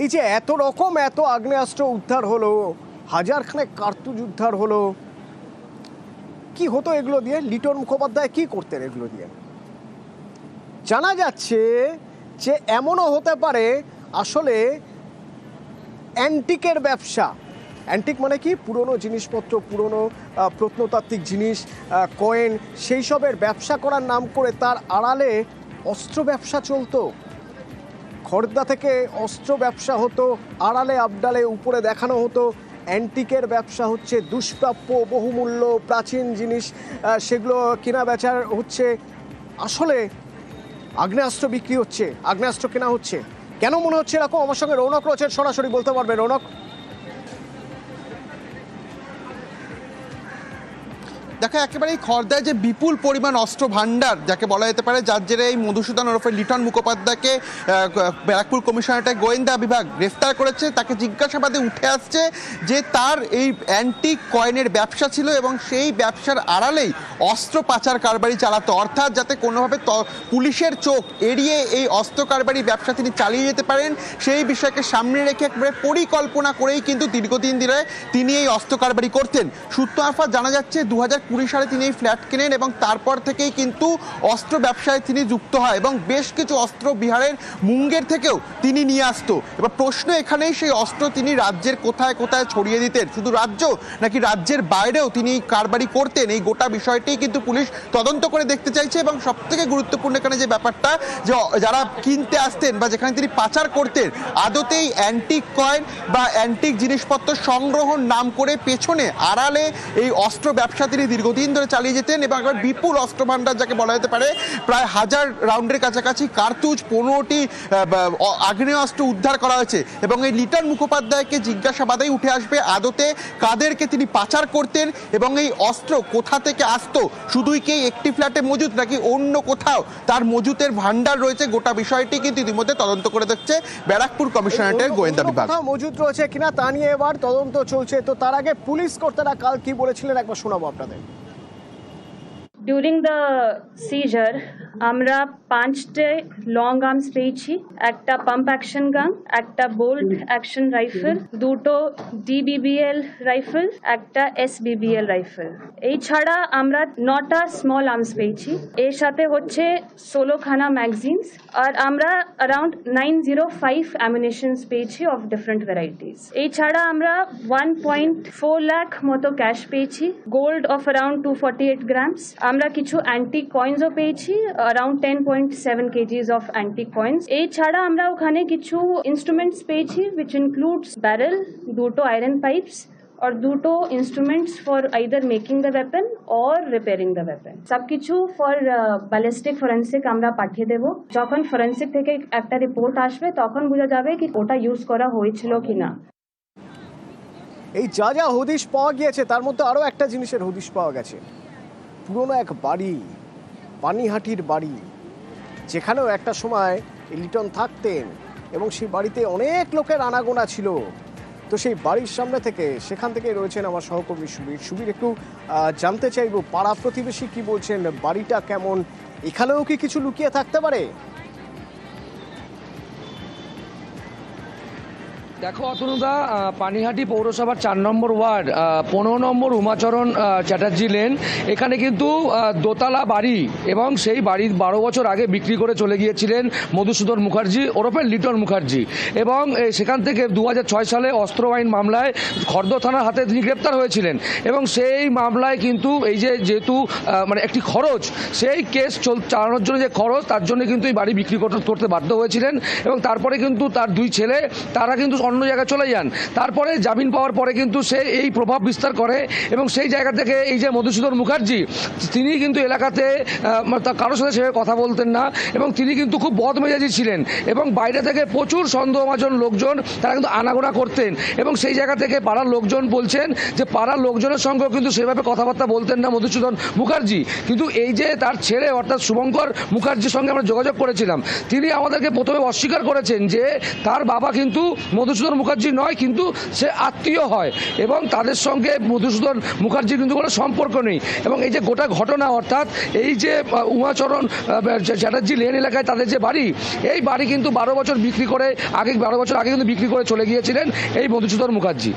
এই যে এত রকম, এত আগ্নেয়াস্ত্র উদ্ধার হলো, হাজারখানেক কার্তুজ উদ্ধার হলো। কি হতো এগুলো দিয়ে? লিটন মুখোপাধ্যায় কি করতেন এগুলো দিয়ে? জানা যাচ্ছে যে এমনও হতে পারে, আসলে অ্যান্টিকের ব্যবসা। অ্যান্টিক মানে কি? পুরনো জিনিসপত্র, পুরনো প্রত্নতাত্ত্বিক জিনিস কয়েন সেই সবের ব্যবসা করার নাম করে তার আড়ালে অস্ত্র ব্যবসা চলতো। খর্দা থেকে অস্ত্র ব্যবসা হতো, আড়ালে আবডালে উপরে দেখানো হতো। অ্যান্টিকের ব্যবসা হচ্ছে দুষ্প্রাপ্য, বহুমূল্য, প্রাচীন জিনিস সেগুলো কেনা বেচার হচ্ছে। আসলে আগ্নেয়াস্ত্র বিক্রি হচ্ছে, আগ্নেয়াস্ত্র কেনা হচ্ছে। কেন মনে হচ্ছে এরকম? আমার সঙ্গে রৌনক রয়েছে সরাসরি বলতে পারবে। রৌনক? দেখো, একেবারেই খর্দায় যে বিপুল পরিমাণ অস্ত্র ভাণ্ডার যাকে বলা যেতে পারে যার জেরে এই মধুসূদন ওরফে লিটন মুখোপাধ্যায়কে ব্যারাকপুর কমিশনারেটের গোয়েন্দা বিভাগ গ্রেফতার করেছে। তাকে জিজ্ঞাসাবাদে উঠে আসছে যে তার এই অ্যান্টিক কয়েনের ব্যবসা ছিল এবং সেই ব্যবসার আড়ালেই অস্ত্র পাচার কারবারি চালাতো। অর্থাৎ যাতে কোনোভাবে পুলিশের চোখ এড়িয়ে এই অস্ত্র কারবারি ব্যবসা তিনি চালিয়ে যেতে পারেন, সেই বিষয়কে সামনে রেখে একবারে পরিকল্পনা করেই কিন্তু দীর্ঘদিন ধরে তিনি এই অস্ত্র কারবারি করতেন। সূত্র জানা যাচ্ছে দু হাজার কুড়ি সালে তিনি এই ফ্ল্যাট কেনেন এবং তারপর থেকেই কিন্তু অস্ত্র ব্যবসায় তিনি যুক্ত হয় এবং বেশ কিছু অস্ত্র বিহারের মুঙ্গের থেকেও তিনি নিয়ে আসতো। এবার প্রশ্ন এখানেই, সেই অস্ত্র তিনি রাজ্যের কোথায় কোথায় ছড়িয়ে দিতেন? শুধু রাজ্য নাকি রাজ্যের বাইরেও তিনি কারবারি করতেন? এই গোটা বিষয়টি কিন্তু পুলিশ তদন্ত করে দেখতে চাইছে এবং সব থেকে গুরুত্বপূর্ণ এখানে যে ব্যাপারটা, যে যারা কিনতে আসতেন বা যেখানে তিনি পাচার করতেন, আদতেই অ্যান্টিক কয়েন বা অ্যান্টিক জিনিসপত্র সংগ্রহণ নাম করে পেছনে আড়ালে এই অস্ত্র ব্যবসা তিনি দীর্ঘদিন ধরে চালিয়ে যেতেন এবং একবার বিপুল অস্ত্র ভাণ্ডার যাকে বলা যেতে পারে প্রায় হাজার রাউন্ডের কাছাকাছি কার্তুজ পনেরোটি আগ্নেয় অস্ত্র উদ্ধার করা হয়েছে এবং এই লিটন মুখোপাধ্যায়কে জিজ্ঞাসাবাদেই উঠে আসবে আদতে কাদেরকে তিনি পাচার করতেন এবং এই অস্ত্র কোথা থেকে আসতো? শুধুই কি একটি ফ্ল্যাটে মজুত নাকি অন্য কোথাও? তার মজুতের ভাণ্ডার রয়েছে গোটা বিষয়টি কিন্তু ইতিমধ্যে তদন্ত করে দেখছে ব্যারাকপুর কমিশনারেটের গোয়েন্দা বিভাগ। মজুদ রয়েছে কিনা তা নিয়ে এবার তদন্ত চলছে। তো তার আগে পুলিশ কর্তারা কাল কি বলেছিলেন? একবার শোনাবো আপনাদের। ডিউরিং দ্য সিজার আমরা পাঁচটে লং আর্মস পেয়েছি একটা পাম্প অ্যাকশন গান একটা বোল্ট অ্যাকশন রাইফেল দুটো ডিবিবিএল রাইফেল একটা এসবিবিএল রাইফেল এই ছাড়া আমরা নটা স্মল আর্মস পেয়েছি এর সাথে হচ্ছে ষোলোখানা ম্যাগজিনস আর আমরা around nine zero five ammunitions পেয়েছি অফ ডিফারেন্ট ভ্যারাইটিস এই ছাড়া আমরা ওয়ান পয়েন্ট ফোর লাখ মতো ক্যাশ পেয়েছি gold of around two forty eight grams আমরা কিছু অ্যান্টিক কয়েন্সও পেয়েছি around ten point seven kgs of antique coins এই ছাড়া আমরা ওখানে কিছু ইনস্ট্রুমেন্টস পেয়েছি উইচ ইনক্লুডস ব্যারেল দুটো আয়রন পাইপস और দুটো instruments for either making the weapon or repairing the weapon সবকিছু ফর ব্যালিস্টিক ফরেন্সিক আমরা পাঠিয়ে দেব। যখন ফরেন্সিক থেকে একটা রিপোর্ট আসবে, তখন বোঝা যাবে কি ওটা ইউজ করা হয়েছিল কিনা। এই যা যা হদিশ পাওয়া গিয়েছে, তার মধ্যে আরও একটা জিনিসের হদিশ পাওয়া গেছে। পুরনো এক বাড়ি, পানিহাটির বাড়ি, যেখানেও একটা সময় লিটন থাকতেন এবং সেই বাড়িতে অনেক লোকের আনাগোনা ছিল। তো সেই বাড়ির সামনে থেকে সেখান থেকে রয়েছেন আমার সহকর্মী সুবীর। সুবীর, একটু জানতে চাইব, পাড়া প্রতিবেশী কি বলছেন? বাড়িটা কেমন? এখানেও কি কিছু লুকিয়ে থাকতে পারে? দেখো অতনুদা পানিহাটি পৌরসভার চার নম্বর ওয়ার্ড পনেরো নম্বর উমাচরণ চ্যাটার্জি লেন। এখানে কিন্তু দোতলা বাড়ি এবং সেই বাড়ি বারো বছর আগে বিক্রি করে চলে গিয়েছিলেন মধুসূদন মুখার্জি, ওরফে লিটন মুখার্জি। এবং সেখান থেকে দু হাজার ছয় সালে অস্ত্র আইন মামলায় খর্দ থানার হাতে তিনি গ্রেপ্তার হয়েছিলেন। এবং সেই মামলায় কিন্তু এই যে যেহেতু মানে একটি খরচ, সেই কেস চল, চালানোর জন্য যে খরচ, তার জন্য কিন্তু এই বাড়ি বিক্রি করতে করতে বাধ্য হয়েছিলেন। এবং তারপরে কিন্তু তার দুই ছেলে, তারা কিন্তু অন্য জায়গায় চলে যান। তারপরে জামিন পাওয়ার পরে কিন্তু সে এই প্রভাব বিস্তার করে এবং সেই জায়গা থেকে এই যে মধুসূদন মুখার্জি, তিনি কিন্তু এলাকাতে কারোর সাথে সেভাবে কথা বলতেন না এবং তিনি কিন্তু খুব বদমেজাজি ছিলেন এবং বাইরে থেকে প্রচুর সন্দেহভাজন লোকজন তারা কিন্তু আনাগোনা করতেন এবং সেই জায়গা থেকে পাড়ার লোকজন বলছেন যে পাড়ার লোকজনের সঙ্গেও কিন্তু সেভাবে কথাবার্তা বলতেন না মধুসূদন মুখার্জি। কিন্তু এই যে তার ছেলে অর্থাৎ শুভঙ্কর মুখার্জির সঙ্গে আমরা যোগাযোগ করেছিলাম, তিনি আমাদেরকে প্রথমে অস্বীকার করেছেন যে তার বাবা কিন্তু মধুসূদন মধুসূদন মুখার্জি নয় কিন্তু সে আত্মীয় হয়। এবং তাদের সঙ্গে মধুসূদন মুখার্জির কিন্তু কোনো সম্পর্ক নেই। এবং এই যে গোটা ঘটনা অর্থাৎ এই যে উমাচরণ চ্যাটার্জি লেন এলাকায় তাদের যে বাড়ি এই বাড়ি কিন্তু বারো বছর বিক্রি করে আগে বারো বছর আগে কিন্তু বিক্রি করে চলে গিয়েছিলেন এই মধুসূদন মুখার্জি।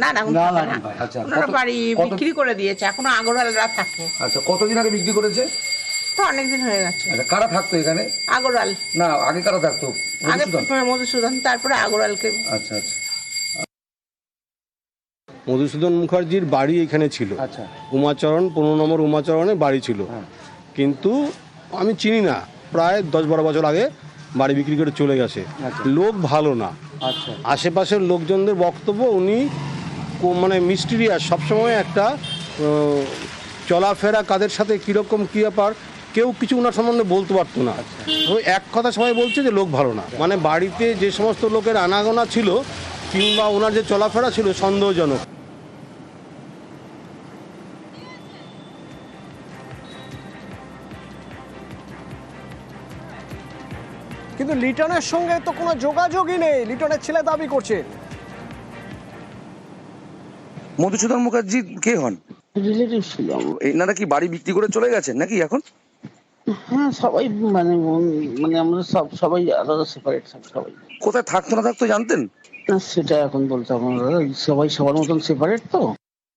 না এখন থাকে আচ্ছা, ওনারা বাড়ি বিক্রি করে দিয়েছে এখনও আগরওয়ালরা থাকে। আচ্ছা কতদিন আগে বিক্রি করেছে? তো অনেকদিন হয়ে গেছে। আচ্ছা কারা থাকতো এখানে? আগরওয়াল। না আগে কারা থাকতো? আগে মধুসূদন? তারপরে আগরওয়ালকে। আচ্ছা আচ্ছা। মধুসূদন মুখার্জির বাড়ি এখানে ছিল। আচ্ছা। উমাচরণ পনেরো নম্বর উমাচরণে বাড়ি ছিল। হ্যাঁ। কিন্তু আমি চিনি না প্রায় দশ বারো বছর আগে বাড়ি বিক্রি করে চলে গেছে। আচ্ছা। লোক ভালো না। আচ্ছা। আশেপাশের লোকজনদের বক্তব্য উনি কো- মানে মিস্টিরিয়াস সবসময় একটা চলাফেরা কাদের সাথে কীরকম কী ব্যাপার কেউ কিছু ওনার সম্বন্ধে বলতে পারতো না। ওই এক কথা সবাই বলছে যে লোক ভালো না। মানে বাড়িতে যে সমস্ত লোকের আনাগোনা ছিল কিংবা ওনার যে চলাফেরা ছিল সন্দেহজনক। কিন্তু লিটনের সঙ্গে তো কোনো যোগাযোগই নেই। লিটনের ছেলে দাবি করছে। মধুসূদন মুখার্জি কে হন? রিলেটিভ ছিল এনারা কি বাড়ি বিক্রি করে চলে গেছেন নাকি এখন? হ্যাঁ সবাই মানে মানে আমরা সব সবাই আলাদা সেপারেট সবাই। কোথায় থাকতো না থাকতো জানতেন? না সেটা এখন বলতে পারব না দাদা। সবাই সবার মতন সেপারেট তো।